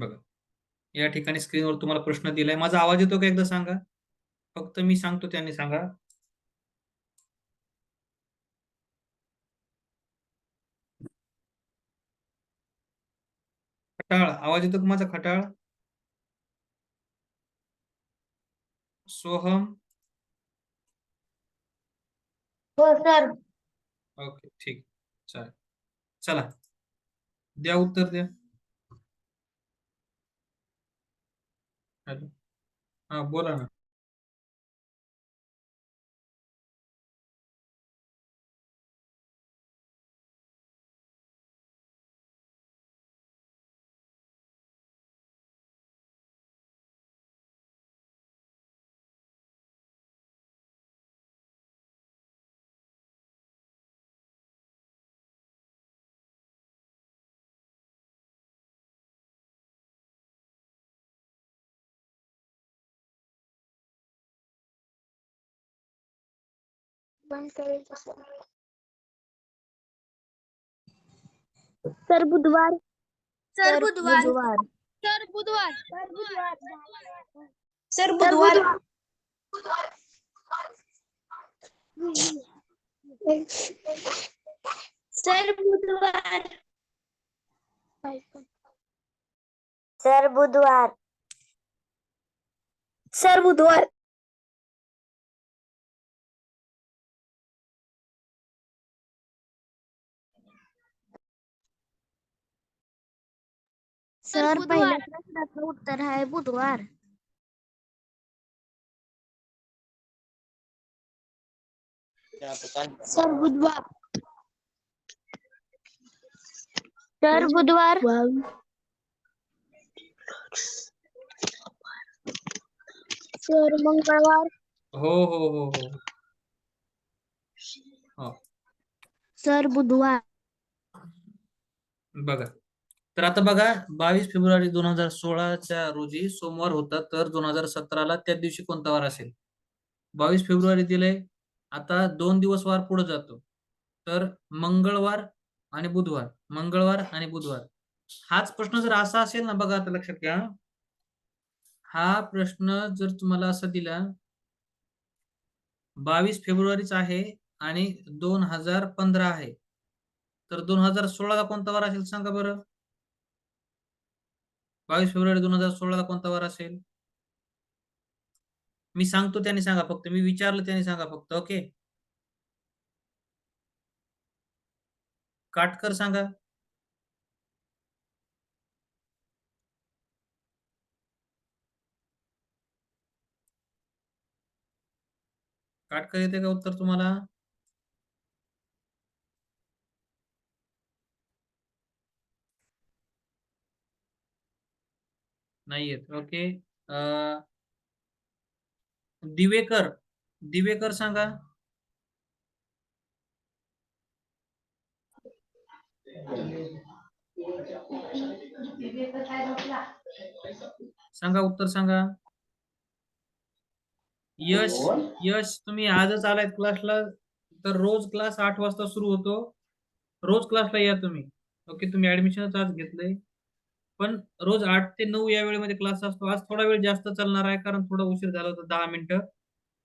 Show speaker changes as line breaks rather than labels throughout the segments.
बघा. या ठिकाणी स्क्रीनवर तुम्हाला प्रश्न दिलाय. माझा आवाज येतो का एकदा सांगा? फक्त मी सांगतो त्यांनी सांगा. खटाळ. आवाज येतो का माझा खटाळ? सोहम?
हो सर.
ओके ठीक. चालेल. चला. द्या उत्तर द्या. हॅलो हा बोला ना.
सर बुधवार.
सर बुधवार.
बुधवार.
सर बुधवार.
सर बुधवार.
सर बुधवार.
सर बुधवार. सर बुधवार.
सर
सर पहिल्या
बुधवार
प्रश्नाचं उत्तर आहे बुधवार सर बुधवार सर बुधवार सर मंगळवार
हो हो हो हो हो
सर बुधवार
बघा तर आता बघा बावीस फेब्रुवारी दोन हजार सोळाच्या रोजी सोमवार होता तर दोन हजार सतराला त्या दिवशी कोणता वार असेल? बावीस फेब्रुवारी दिलंय आता दोन दिवस वार पुढे जातो. तर मंगळवार आणि बुधवार मंगळवार आणि बुधवार. हाच प्रश्न जर असा असेल ना बघा आता लक्षात घ्या. हा प्रश्न जर तुम्हाला असा दिला बावीस फेब्रुवारीचा आहे आणि दोन हजार पंधरा आहे. तर दोन हजार सोळाला कोणता वार असेल सांगा बरं. बावीस फेब्रुवारी दोन हजार सोळाला कोणता वार असेल? मी सांगतो त्याने सांगा फक्त. मी विचारलं त्याने सांगा फक्त. ओके? काटकर सांगा. काटकर येते का उत्तर तुम्हाला? नाही येत ओके अं, दिवेकर. दिवेकर सांगा. सांगा उत्तर सांगा. यश यश तुम्ही आजच आलायत क्लासला. तर रोज क्लास आठ वाजता सुरू होतो. रोज क्लासला या तुम्ही. ओके तुम्ही ऍडमिशनच आज घेतलंय. पण रोज आठ ते नऊ या वेळेमध्ये क्लास असतो. आज थोडा वेळ जास्त चालणार आहे कारण थोडा उशीर झाला होता दहा मिनिटं.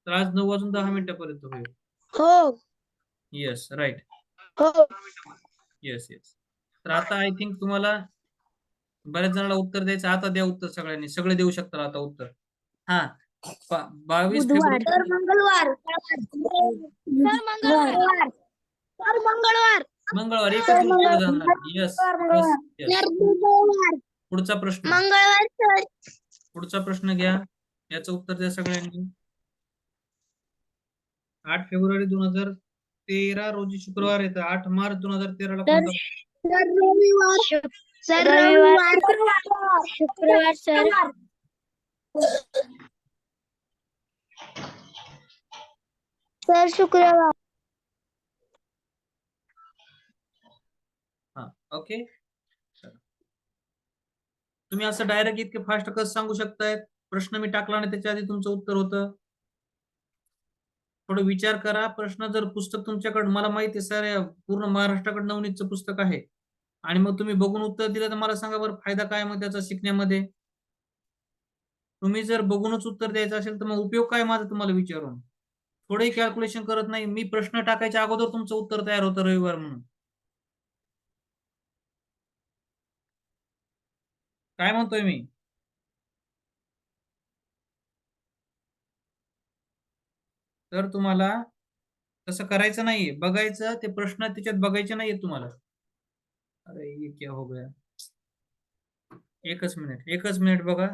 तर आज नऊ वाजून दहा मिनिटापर्यंत होईल.
हो.
येस राईट
हो.
येस येस तर आता आय थिंक तुम्हाला बऱ्याच जणांना उत्तर द्यायचं आता द्या उत्तर सगळ्यांनी. सगळे देऊ शकता आता उत्तर. हा. बा- बावीस
बुधवार.
फेब्रुवारी.
सर मंगळवार.
सर मंगळवार.
सर मंगळवार.
मंगळवार. एकच
सर,
उत्तर
मंगळवार.
जाणार. येस
सर, मंगळवार.
येस पुढचा प्रश्न.
मंगळवार सर.
पुढचा प्रश्न घ्या. याचं उत्तर द्या सगळ्यांनी. आठ फेब्रुवारी दोन हजार तेरा रोजी शुक्रवार येतं आठ मार्च दोन हजार तेराला
तर-
कोणता
सर रविवार. सर रविवार. शुक्रवार. सर. सर शुक्रवार.
हा ओके. तुम्ही असं डायरेक्ट इतके फास्ट कसं सांगू शकतायत प्रश्न मी टाकला नाही त्याच्या आधी तुमचं उत्तर होतं. थोडं विचार करा. प्रश्न जर पुस्तक तुमच्याकडे मला माहिती आहे सर पूर्ण महाराष्ट्राकडे नवनीतचं पुस्तक आहे. आणि मग तुम्ही बघून उत्तर दिलं तर मला सांगा बरं फायदा काय मग त्याचा शिकण्यामध्ये? तुम्ही जर बघूनच उत्तर द्यायचं असेल तर मग उपयोग काय माझा तुम्हाला विचारून? थोडंही कॅल्क्युलेशन करत नाही. मी प्रश्न टाकायच्या अगोदर तुमचं उत्तर तयार होतं रविवार म्हणून. काय म्हणतोय मी? तर तुम्हाला तसं करायचं नाहीये. बघायचं ते प्रश्न त्याच्यात बघायचे नाहीये तुम्हाला. अरे ये क्या हो गया? एकच मिनिट एकच मिनिट बघा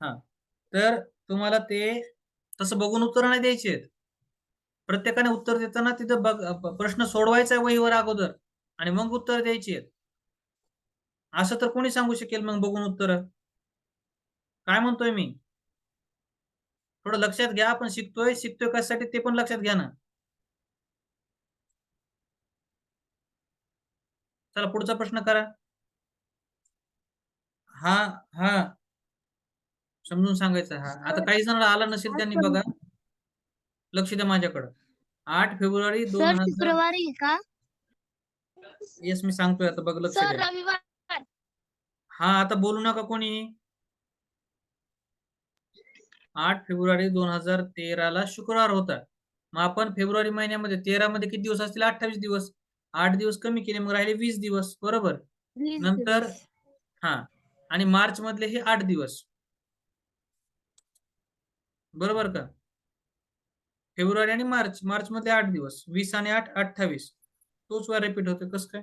हा तर तुम्हाला ते तसं बघून उत्तर नाही द्यायचे प्रत्येकाने उत्तर देताना तिथं बघ प्रश्न सोडवायचा आहे वहीवर अगोदर आणि मग उत्तर द्यायची आहेत. असं तर कोणी सांगू शकेल मग बघून उत्तर? काय म्हणतोय मी? थोडं लक्षात घ्या आपण शिकतोय शिकतोय कशासाठी ते पण लक्षात घ्या ना. चला पुढचा प्रश्न करा. हा हा. समजून सांगायचं हा. आता काही जणांना आला नसेल त्यांनी बघा. लक्ष द्या माझ्याकडं. आठ फेब्रुवारी दोन
सर
हजार
शुक्रवारी का?
येस मी सांगतोय आता. बघ लक्ष
सर
द्या.
रविवार.
हा आता बोलू नका कोणी. आठ फेब्रुवारी दोन हजार तेराला शुक्रवार होता. मग आपण फेब्रुवारी महिन्यामध्ये तेरा मध्ये किती दिवस असतील? अठ्ठावीस दिवस. आठ दिवस कमी केले मग राहिले वीस दिवस. बरोबर? नंतर. हा. आणि मार्च मधले हे आठ दिवस. बरोबर का? फेब्रुवारी आणि मार्च मार्च मधले आठ दिवस वीस आणि आठ अठ्ठावीस. तोच वेळा रिपीट होते कसं काय?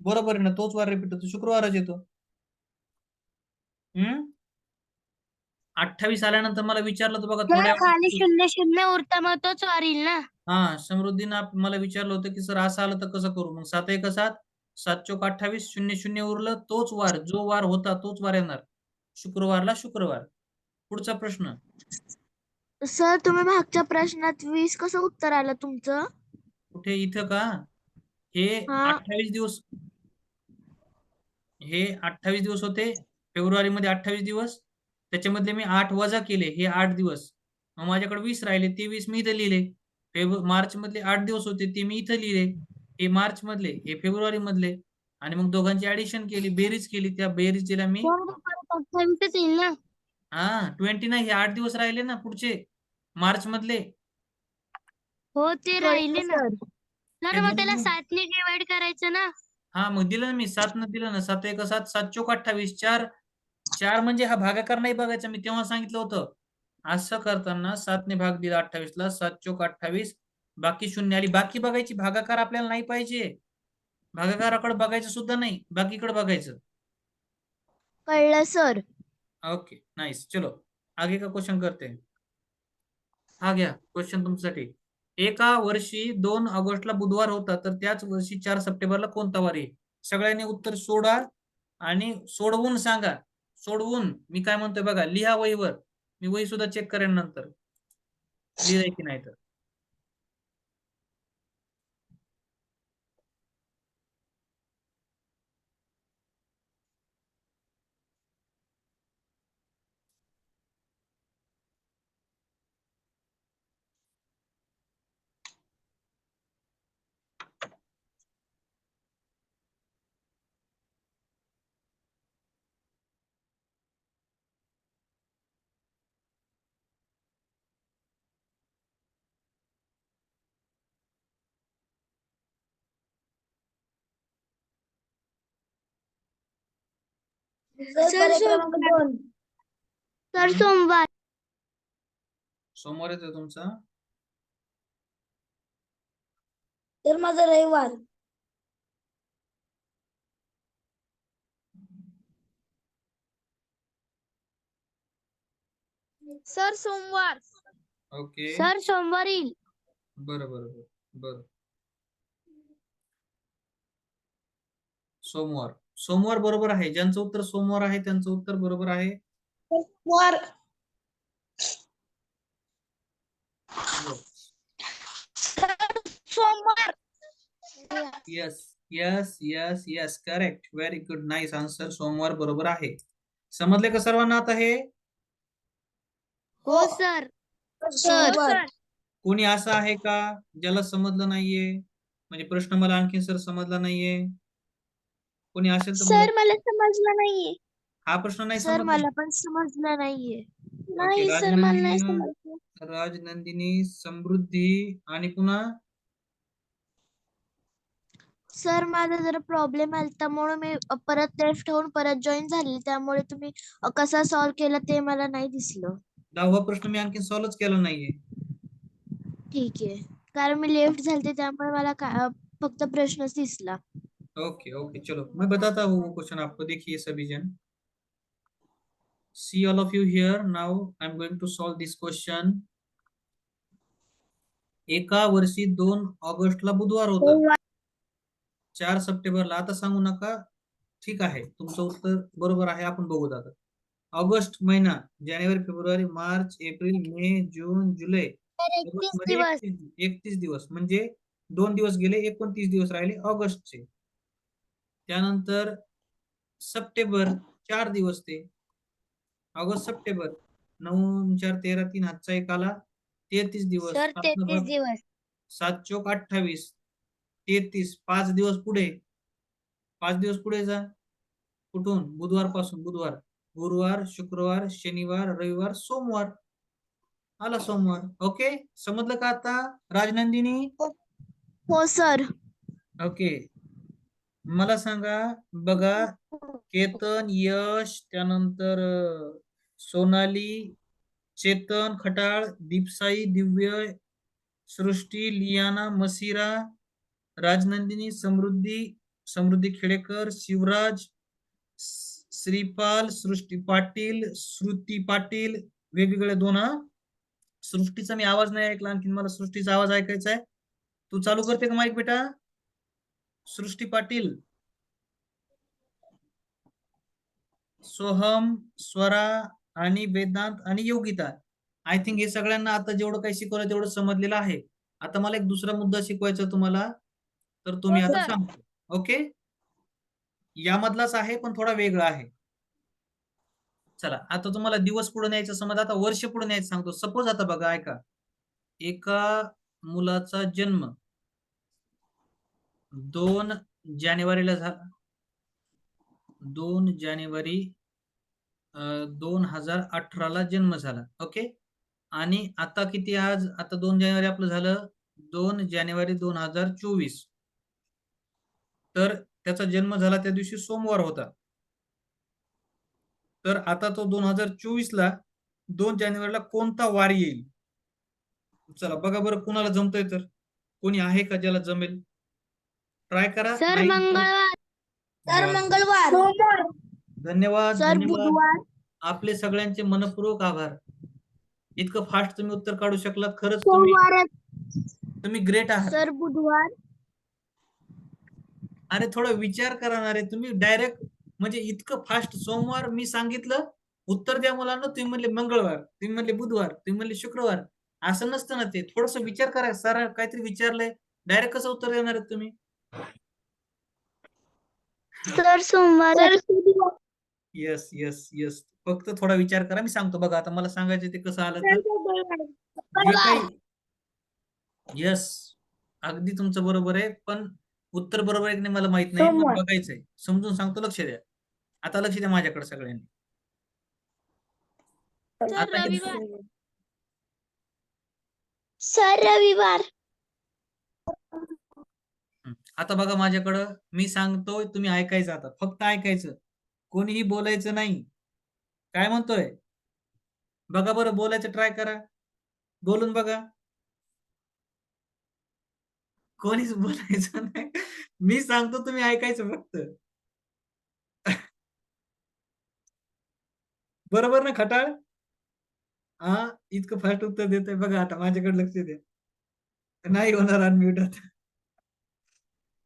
बरोबर आहे ना तोच वार रिपीट होतो शुक्रवारच येतो. हम्म? अठ्ठावीस आल्यानंतर मला विचारलं होतं बघा थोड्या
खाली शून्य शून्य उरता मग तोच वारील ना?
हा समृद्धीनं आप- मला विचारलं होतं की सर असं आलं तर कसं करू? मग सात एक सात सात चौक अठ्ठावीस शून्य शून्य उरलं तोच वार जो वार होता तोच वार येणार. शुक्रवारला शुक्रवार. पुढचा प्रश्न.
सर तुम्ही मागच्या प्रश्नात वीस कसं उत्तर आलं तुमचं?
कुठे? इथं का? हे
हा.
अठ्ठावीस दिवस. हे अठ्ठावीस दिवस होते. फेब्रुवारी मध्ये अठ्ठावीस दिवस. त्याच्यामधले मी आठ वजा केले. हे आठ दिवस. मग माझ्याकडे वीस राहिले. ते वीस मी इथं लिहिले. फेब्रु मार्च मधले आठ दिवस होते. ते मी इथं लिहिले. हे मार्च मधले हे फेब्रुवारी मधले आणि मग दोघांची ऍडिशन केली बेरीज केली त्या बेरीजला मी
अठ्ठावीसच येईल ना.
हा ट्वेंटी नाही हे आठ दिवस राहिले ना पुढचे मार्च मधले.
हो ते राहिले ना
सर.
सर मग त्याला सातने डिवाइड करायचं ना.
हा मग दिलं ना मी सात न दिलं ना सात एक सात सात चौक अठ्ठावीस चार चार म्हणजे हा भागाकार नाही बघायचा मी तेव्हा सांगितलं होतं. असं करताना सातने भाग दिला अठ्ठावीस ला सात चौक अठ्ठावीस बाकी शून्य आली बाकी बघायची भागाकार आपल्याला नाही पाहिजे. भागाकाराकडे बघायचं सुद्धा नाही बाकीकडे बघायचं.
कळलं सर.
ओके नाइस चलो आगे का क्वेश्चन करते? हैं घ्या क्वेश्चन तुमच्यासाठी. एका वर्षी दोन ऑगस्टला बुधवार होता तर त्याच वर्षी चार सप्टेंबरला कोणता वार आहे? सगळ्यांनी उत्तर सोडा आणि सोडवून सांगा. सोडवून मी काय म्हणतोय बघा लिहा वहीवर. मी वही सुद्धा चेक करेन नंतर. लिहिलंय की नाही तर.
सर सोमवार सर सोमवार.
सोमवार येतोय तुमचा?
तर माझा रविवार. सर सोमवार.
ओके.
सर सोमवार येईल.
बरं बरं बरं बरं. सोमवार. सोमवार बरोबर आहे. ज्यांचं उत्तर सोमवार आहे त्यांचं उत्तर बरोबर आहे.
सोमवार.
Yes yes yes yes correct very good nice answer सोमवार बरोबर आहे. समजले का सर्वांना आता हे?
हो सर.
कोणी असं आहे का? ज्याला समजलं नाहीये. म्हणजे प्रश्न मला आणखी सर समजला नाहीये. कोणी असेल तर
सर
मला-
समजलं नाहीये.
हा प्रश्न नाही
सर
समजला?
मला पण समजलं नाहीये.
नाही सर मला नाही. समजलं.
राजनंदिनी समृद्धी आणि पुन्हा?
सर माझा जरा प्रॉब्लेम आलता म्हणून मी अ, परत लेफ्ट होऊन परत जॉईन झाली त्यामुळे तुम्ही अ, कसा सॉल्व्ह केला ते मला नाही दिसलं.
दहावा प्रश्न मी आणखी सॉल्वच केला नाहीये.
ठीक आहे. कारण मी लेफ्ट झालते त्यामुळे मला का- अ, फक्त प्रश्नच दिसला.
Okay okay. चलो मैं बताता हूँ वो क्वेश्चन आपको। देखिए सभी जन। See all of you here. Now i'm going to solve this question. एका वर्षी दोन ऑगस्टला बुधवार होता. चार सप्टेंबरला आता सांगू नका. ठीक आहे. तुमचं उत्तर बरोबर आहे. आपण बघूत आता. ऑगस्ट महिना जानेवारी फेब्रुवारी मार्च एप्रिल मे जून जुलै.
एकतीस दिवस.
म्हणजे दोन दिवस गेले एकोणतीस दिवस राहिले ऑगस्टचे. त्यानंतर सप्टेंबर चार दिवस ते ऑगस्ट सप्टेंबर नऊ चार तेरा तीन हातचा एक आला. तेहतीस दिवस
सर तेहतीस दिवस.
सात चोक अठ्ठावीस. तेहतीस पाच दिवस पुढे. पाच दिवस पुढे जा. कुठून? बुधवारपासून बुधवार. गुरुवार शुक्रवार शनिवार रविवार सोमवार. आला सोमवार. ओके? समजलं का आता राजनंदिनी?
हो सर.
ओके. मला सांगा बघा केतन यश त्यानंतर सोनाली चेतन खटाळ दीपसाई दिव्य सृष्टी लियाना मसिरा राजनंदिनी समृद्धी समृद्धी खेडेकर शिवराज श्रीपाल सृष्टी पाटील श्रुती पाटील वेगवेगळे दोन हा. सृष्टीचा मी आवाज नाही ऐकला आणखी मला सृष्टीचा आवाज ऐकायचा आहे. तू चालू करते का माईक बेटा? सृष्टी पाटील. सोहम स्वरा आणि वेदांत आणि योगिता. आय थिंक हे सगळ्यांना आता जेवढं काही शिकवलं तेवढं समजलेलं आहे. आता मला एक दुसरा मुद्दा शिकवायचा तुम्हाला. तर तुम्ही
हो,
आता. सांगतो ओके यामधलाच आहे पण थोडा वेगळा आहे. चला आता तुम्हाला दिवस पुढे न्यायचं समज आता वर्ष पुढे न्यायचं सांगतो. सपोज आता बघा ऐका. एका मुलाचा जन्म दोन जानेवारीला झाला दोन जानेवारी दोन हजार अठराला जन्म झाला. ओके? आणि आता किती आज? आता दोन जानेवारी आपलं झालं दोन जानेवारी दोन हजार चोवीस. तर त्याचा जन्म झाला त्या दिवशी सोमवार होता. तर आता तो दोन हजार चोवीस ला दोन जानेवारीला कोणता वार येईल? चला बघा बरं कुणाला जमतंय तर. कोणी आहे का ज्याला जमेल? ट्राय करा.
सर
नाही-
मंगळवार.
सर. मंगळवार.
धन्यवाद
सर
धन्यवाद.
बुधवार.
आपले सगळ्यांचे मनपूर्वक आभार. इतकं फास्ट तुम्ही उत्तर काढू शकलात. खरंच तुम्ही
सोमवार
तुम्ही ग्रेट आहात.
सर बुधवार.
अरे थोडा विचार करणार आहे तुम्ही डायरेक्ट म्हणजे इतकं फास्ट सोमवार मी सांगितलं. उत्तर द्या मुलांना. तुम्ही म्हणले मंगळवार. तुम्ही म्हणले बुधवार. तुम्ही म्हणले शुक्रवार. असं नसतं ना ते. थोडस विचार करा. सर काहीतरी विचारलंय. डायरेक्ट कसं उत्तर देणार आहेत तुम्ही?
सर सोमवार
येस येस येस फक्त थोडा विचार करा मी सांगतो बघा आता मला सांगायचं ते कसं आलं तर. जे काही यस अगदी तुमचं बरोबर आहे पण उत्तर बरोबर आहे की नाही मला माहीत नाही पण. बघायचंय. समजून सांगतो लक्ष द्या. आता लक्ष द्या माझ्याकडे सगळ्यांनी.
सर
आता
रविवार. सर रविवार.
आता बघा माझ्याकडं मी सांगतोय तुम्ही ऐकायचं आता. फक्त ऐकायचं. कोणीही बोलायचं नाही. काय म्हणतोय? बघा बरं बोलायचं ट्राय करा. बोलून बघा. कोणीच बोलायचं नाही. मी सांगतो तुम्ही ऐकायचं फक्त. बरोबर ना खटाळ? हा इतकं फास्ट उत्तर देतोय. बघा आता माझ्याकडे लक्ष द्या. नाही होणार अनम्यूट आता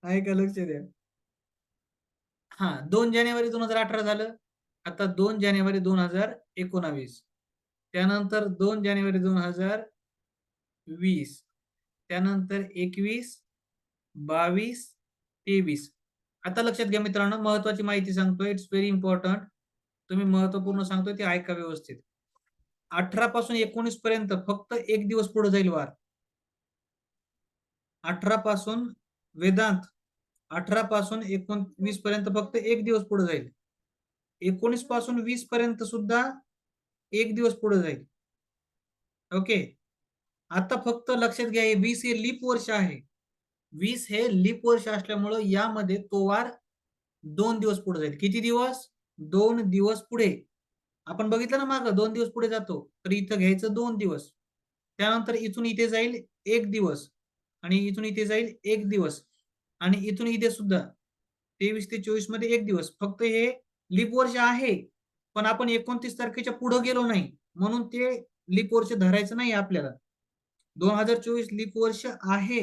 ऐका लक्ष द्या हा दोन जानेवारी दोन हजार अठरा झालं. आता दोन जानेवारी दोन हजार एकोणावीस. त्यानंतर दोन जानेवारी दोन हजार वीस. त्यानंतर एकवीस बावीस तेवीस. आता लक्षात घ्या मित्रांनो महत्वाची माहिती सांगतोय. इट्स व्हेरी इम्पॉर्टंट तुम्ही महत्त्वपूर्ण सांगतोय ते ऐका व्यवस्थित. अठरा पासून एकोणीस पर्यंत फक्त एक दिवस पुढे जाईल वार. अठरा पासून वेदांत अठरा पासून एकोणवीस पर्यंत फक्त एक दिवस पुढे जाईल. एकोणीसपासून वीस पर्यंत सुद्धा एक दिवस पुढे जाईल. ओके? आता फक्त लक्षात घ्या हे वीस हे लीप वर्ष आहे. वीस हे लीप वर्ष असल्यामुळं यामध्ये तो वार दोन दिवस पुढे जाईल. किती दिवस? दोन दिवस पुढे. आपण बघितलं ना मागं दोन दिवस पुढे जातो. तर इथं घ्यायचं दोन दिवस. त्यानंतर इथून इथे जाईल एक दिवस. आणि इथून इथे जाईल एक दिवस. आणि इथून इथे सुद्धा तेवीस ते चोवीसमध्ये एक दिवस. फक्त हे लीप वर्ष आहे पण आपण एकोणतीस तारखेच्या पुढे गेलो नाही. म्हणून ते लीप वर्ष धरायचं नाही आपल्याला. दोन हजार चोवीस लीप वर्ष आहे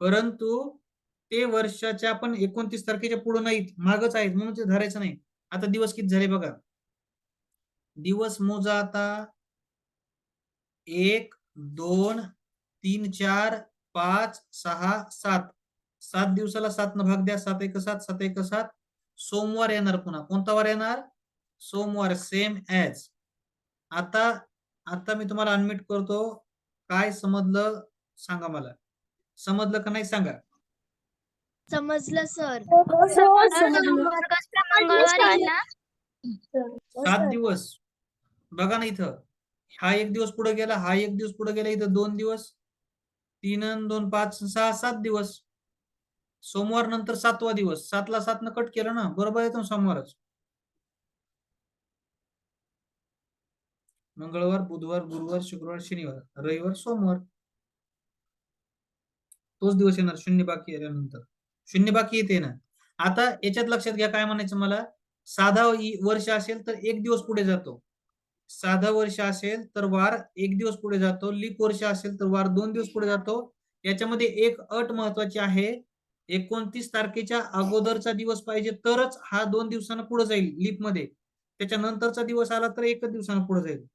परंतु ते वर्षाच्या आपण एकोणतीस तारखेच्या पुढे नाहीत मागच आहेत म्हणून ते धरायचं नाही. आता दिवस किती झाले बघा. दिवस मोजा आता. एक दोन तीन चार पाच सहा सात. सात दिवसाला सात न भाग द्या सात एक सात सात एक सात. सोमवार येणार पुन्हा. कोणता वार येणार? सोमवार सेम ऍज आता आता मी तुम्हाला अनमिट करतो. काय समजलं सांगा मला. समजलं का नाही सांगा.
समजलं सर
मंगळवारी ना.
सात दिवस. बघा ना इथं. हा एक दिवस पुढे गेला हा एक दिवस पुढे गेला इथं दोन दिवस. तीन अन दोन पाच सहा सात दिवस. सोमवार नंतर सातवा दिवस. सातला सात न कट केलं ना बरोबर येतो सोमवारच. मंगळवार बुधवार गुरुवार शुक्रवार शनिवार रविवार सोमवार. तोच दिवस येणार शून्य बाकी आल्यानंतर. शून्य बाकी येते ना. आता याच्यात लक्षात घ्या काय म्हणायचं मला? साधा वर्ष असेल तर एक दिवस पुढे जातो. साधा वर्ष असेल तर वार एक दिवस पुढे जातो. लीप वर्ष असेल तर वार दोन दिवस पुढे जातो. याच्यामध्ये एक अट महत्वाची आहे. एकोणतीस तारखेच्या अगोदरचा दिवस पाहिजे तरच हा दोन दिवसानं पुढे जाईल लिपमध्ये त्याच्यानंतरचा दिवस आला तर एकच दिवसानं पुढे जाईल.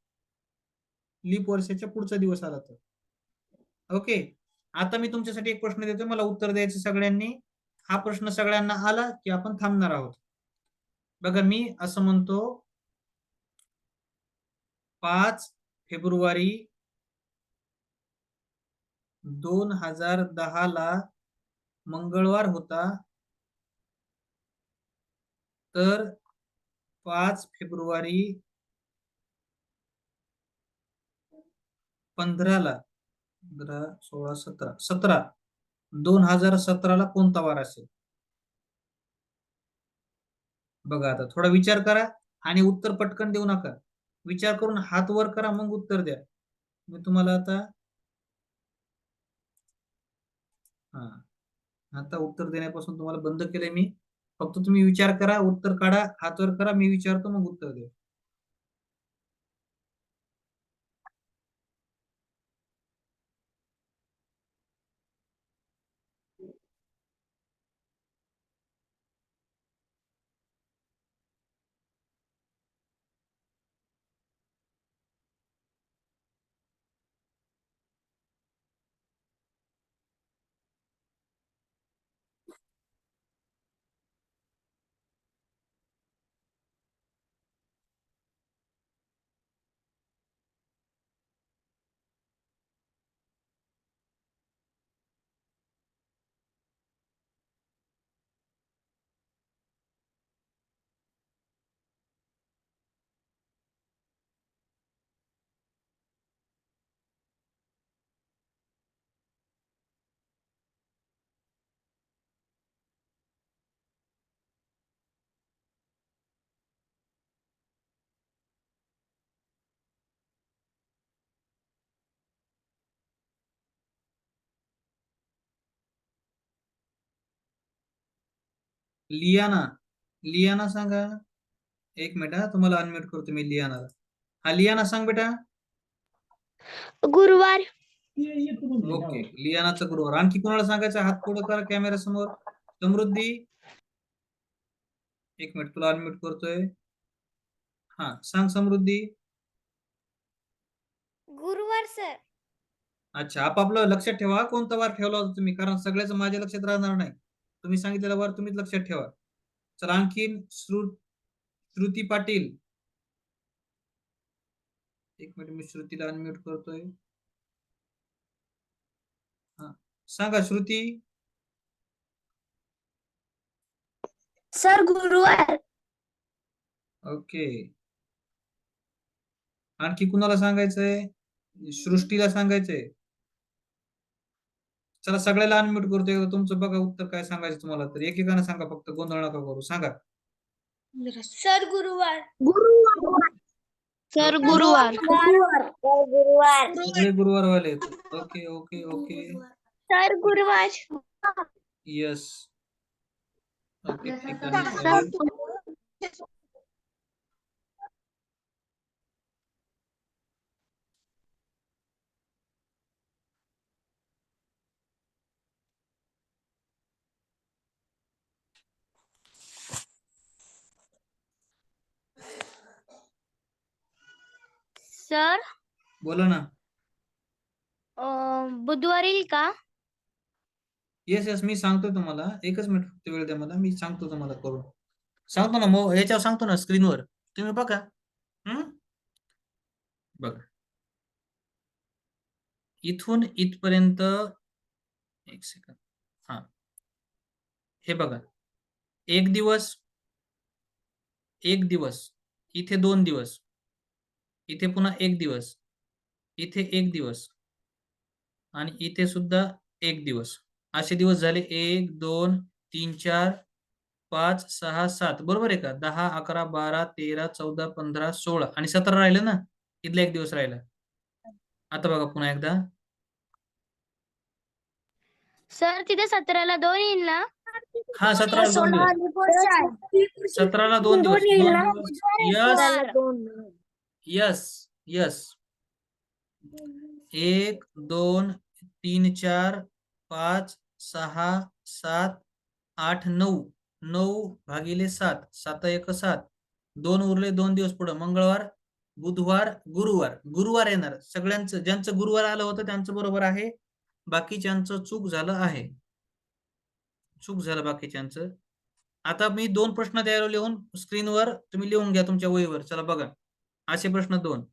लीप वर्षाच्या पुढचा दिवस आला तर. ओके? आता मी तुमच्यासाठी एक प्रश्न देतो मला उत्तर द्यायचं सगळ्यांनी. हा प्रश्न सगळ्यांना आला की आपण थांबणार आहोत. बघा मी असं म्हणतो पाच फेब्रुवारी दोन हजार दहा ला मंगळवार होता. तर पाच फेब्रुवारी पंधराला पंधरा सोळा सतरा सतरा. दोन हजार सतराला कोणता वार असेल? बघा आता थोडा विचार करा आणि उत्तर पटकन देऊ नका. विचार करून हात वर करा मग उत्तर द्या. मी तुम्हाला आता हा. आता उत्तर देण्यापासून तुम्हाला बंद केलंय मी. फक्त तुम्ही विचार करा उत्तर काढा हातवर करा मी विचारतो मग उत्तर देऊ लियाना. लियाना सांगा. एक मिनिट हा तुम्हाला अनम्यूट करतो मी लियानाला. हा लियाना सांग बेटा.
गुरुवार.
ओके लियानाचा गुरुवार. आणखी कोणाला सांगायचं? हात पुढे करा कॅमेरा समोर. समृद्धी. एक मिनिट तुला अनम्यूट करतोय. हा सांग समृद्धी.
गुरुवार सर.
अच्छा आपापलं लक्षात ठेवा. कोणता वार ठेवला होता तुम्ही? कारण सगळ्याच माझ्या लक्षात राहणार नाही. तुम्ही सांगितलेला वार तुम्हीच लक्षात ठेवा. चला आणखीन श्रु श्रुती पाटील. एक मिनिट मी श्रुतीला अनम्यूट करतोय. हा सांगा श्रुती.
सर गुरुवार.
ओके. आणखी कुणाला सांगायचंय? सृष्टीला सांगायचंय? चला सगळ्याला अनम्यूट करतो एकदा तुमचं बघा उत्तर काय सांगायचं तुम्हाला. तर एकेकानं सांगा फक्त गोंधळ नका करू. सांगा.
सर गुरुवार.
सर गुरुवार.
गुरुवार. गुरुवार.
सगळे गुरुवारवाले. आहेत ओके ओके ओके.
सर गुरुवार.
यस ओके ठीक आहे.
सर?
बोला ना.
बुधवार येईल का?
येस येस मी सांगतो तुम्हाला. एकच मिनिट फक्त वेळ द्या मला. मी सांगतो तुम्हाला करून. सांगतो ना मग याच्यावर सांगतो ना स्क्रीनवर तुम्ही बघा. हम्म बघा. इथून इथपर्यंत एक सेकंद हा. हे बघा. एक दिवस एक दिवस. इथे दोन दिवस. इथे पुन्हा एक दिवस. इथे एक दिवस. आणि इथे सुद्धा एक दिवस. असे दिवस झाले एक दोन तीन चार पाच सहा सात. बरोबर आहे का? दहा अकरा बारा तेरा चौदा पंधरा सोळा. आणि सतरा राहिलं ना? इथला एक दिवस राहिला. आता बघा पुन्हा एकदा.
सर तिथे सतराला दोन येईल ना?
हा सतराला दोन दिवस. सतराला दोन दिवस. दोन दिवस. यस यस एक दोन तीन चार पाच सहा सात आठ नऊ. नऊ भागिले सात. सात एक सात. दोन उरले दोन दिवस पुढं. मंगळवार बुधवार गुरुवार. गुरुवार येणार. सगळ्यांचं ज्यांचं गुरुवार आलं होतं त्यांचं बरोबर आहे. बाकीच्यांचं चूक झालं आहे. चूक झालं बाकीच्यांचं. आता मी दोन प्रश्न द्यायला लिहून स्क्रीनवर तुम्ही लिहून घ्या तुमच्या वहीवर. चला बघा. असे प्रश्न दोन.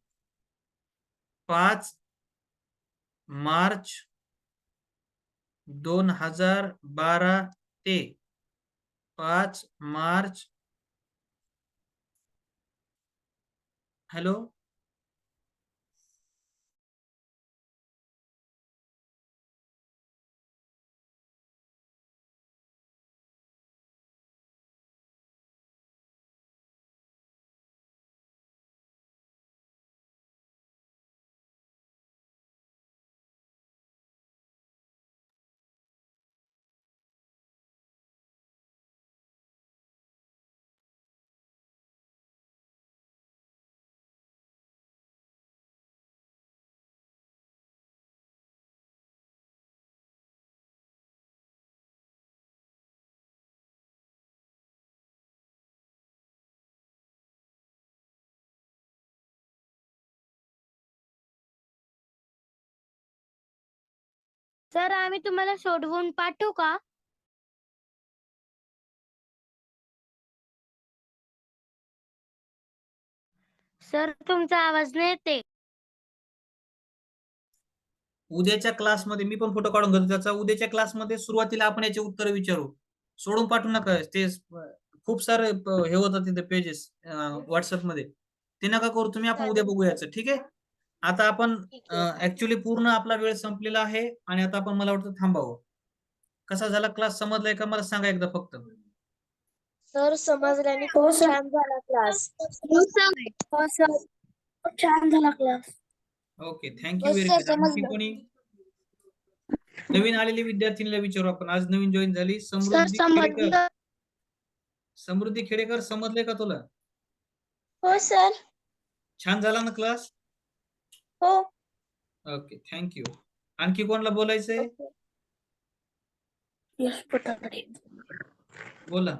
पाच मार्च दोन हजार बारा ते पाच मार्च. हॅलो?
सर आम्ही तुम्हाला सोडवून पाठवू का? सर तुमचा आवाज नाही येते
उद्याच्या क्लासमध्ये मी पण फोटो काढून घेतो. त्याचा उद्याच्या क्लासमध्ये सुरुवातीला आपण याचे उत्तर विचारू. सोडून पाठवू नका. ते खूप सारे हे होतात तिथे पेजेस व्हॉट्सअपमध्ये. ते नका करू. तुम्ही आपण उद्या बघू याचं ठीक आहे? आता आपण ऍक्च्युली पूर्ण आपला वेळ संपलेला आहे आणि आता आपण मला वाटतं थांबावं. कसा झाला क्लास समजलाय का? मला सांगा एकदा फक्त.
सर समजल्याने खूप छान झाला क्लास
हो सर. छान झाला क्लास
ओके थँक्यू
हो,
व्हेरी मच. कोणी? नवीन आलेले विद्यार्थ्यांना विचारू आपण. आज नवीन जॉईन झाली. समृद्धी खेडेकर. समृद्धी खेडेकर समजले का तुला?
हो सर.
छान झाला ना क्लास
हो.
ओके थँक्यू आणखी कोणाला बोलायचंय? बोला.